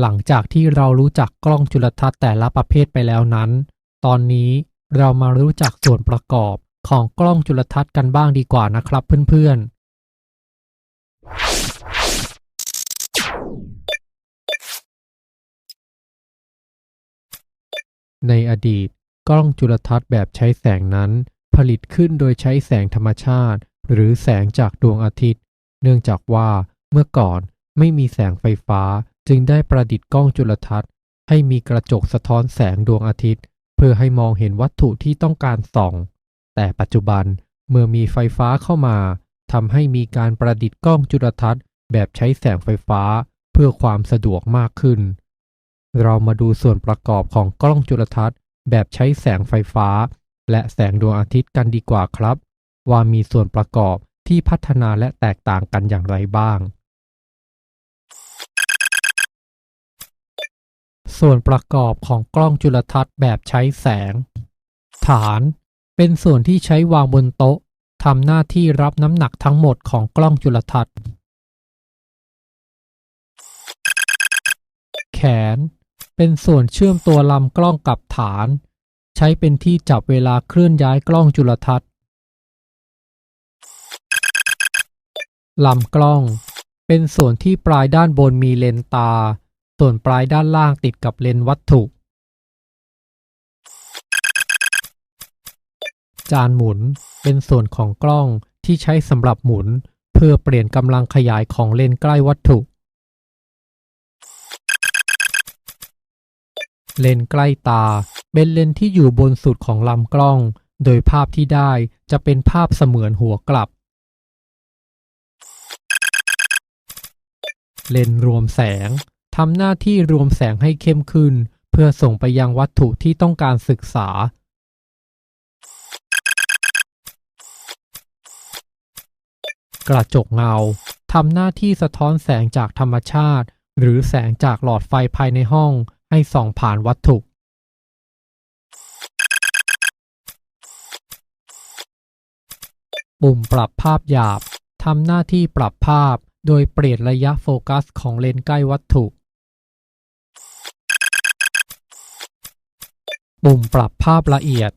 หลังจากที่เรารู้จักกล้องจุลทรรศน์แต่ละประเภทไปแล้วนั้น ตอนนี้เรามารู้จักส่วนประกอบของกล้องจุลทรรศน์กันบ้างดีกว่านะครับเพื่อนๆ ในอดีต กล้องจุลทรรศน์แบบใช้แสงนั้น ผลิตขึ้นโดยใช้แสงธรรมชาติ หรือแสงจากดวงอาทิตย์ เนื่องจากว่าเมื่อก่อนไม่มีแสงไฟฟ้า จึงได้ประดิษฐ์กล้องจุลทรรศน์ ให้มีกระจกสะท้อนแสงดวงอาทิตย์ เพื่อให้มองเห็นวัตถุที่ต้องการส่อง แต่ปัจจุบันเมื่อมีไฟฟ้าเข้ามาทำให้มีการประดิษฐ์กล้องจุลทรรศน์ แบบใช้แสงไฟฟ้าเพื่อความสะดวกมากขึ้น เรามาดูส่วนประกอบของกล้องจุลทรรศน์ แบบใช้แสงไฟฟ้า และแสงดวงอาทิตย์กันดีกว่าครับ ว่ามีส่วนประกอบที่พัฒนาและแตกต่างกันอย่างไรบ้าง ส่วนประกอบของกล้องจุลทรรศน์แบบใช้แสง ฐานเป็นส่วนที่ใช้วางบนโต๊ะทำหน้าที่รับน้ำหนักทั้งหมดของกล้องจุลทรรศน์ แขน เป็นส่วนเชื่อมตัวลำกล้องกับฐาน ใช้เป็นที่จับเวลาเคลื่อนย้ายกล้องจุลทรรศน์ลำกล้อง เป็นส่วนที่ปลายด้านบนมีเลนตา ส่วนปลายด้านล่างติดกับเลนวัตถุ จานหมุนเป็นส่วนของกล้องที่ใช้สำหรับหมุน เพื่อเปลี่ยนกำลังขยายของเลนใกล้วัตถุ เลนใกล้ตา เป็นเลนที่อยู่บนสุดของลำกล้อง โดยภาพที่ได้จะเป็นภาพเสมือนหัวกลับเลนรวมแสงำหน้าที่รวมแสงให้เข้มขึ้น เพื่อส่งไปยังวัตถุที่ต้องการศึกษา กระจกเงาทำหน้าที่สะท้อนแสงจากธรรมชาติ หรือแสงจากหลอดไฟภายในห้องให้ส่องผ่านวัตถุ ปุ่มปรับภาพหยาบทำหน้าที่ปรับภาพโดยเปลี่ยนระยะโฟกัสของเลนส์ใกล้วัตถุ ปุ่มปรับภาพละเอียด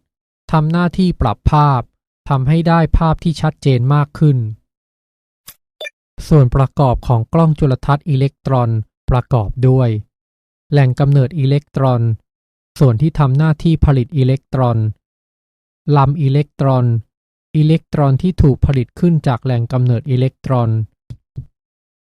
ทำหน้าที่ปรับภาพทำให้ได้ภาพที่ชัดเจนมากขึ้น ส่วนประกอบของกล้องจุลทรรศน์อิเล็กตรอนประกอบด้วย แหล่งกำเนิดอิเล็กตรอน ส่วนที่ทำหน้าที่ผลิตอิเล็กตรอนลำอิเล็กตรอน อิเล็กตรอนที่ถูกผลิตขึ้นจากแหล่งกำเนิดอิเล็กตรอน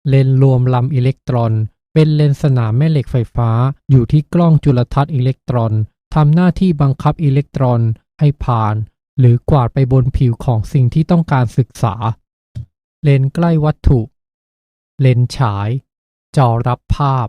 เลนรวมลำอิเล็กตรอน เป็นเลนสนามแม่เหล็กไฟฟ้าอยู่ที่กล้องจุลทรรศน์อิเล็กตรอน ทำหน้าที่บังคับอิเล็กตรอนให้ผ่าน หรือกวาดไปบนผิวของสิ่งที่ต้องการศึกษา เลนใกล้วัตถุ เลนฉาย จอรับภาพ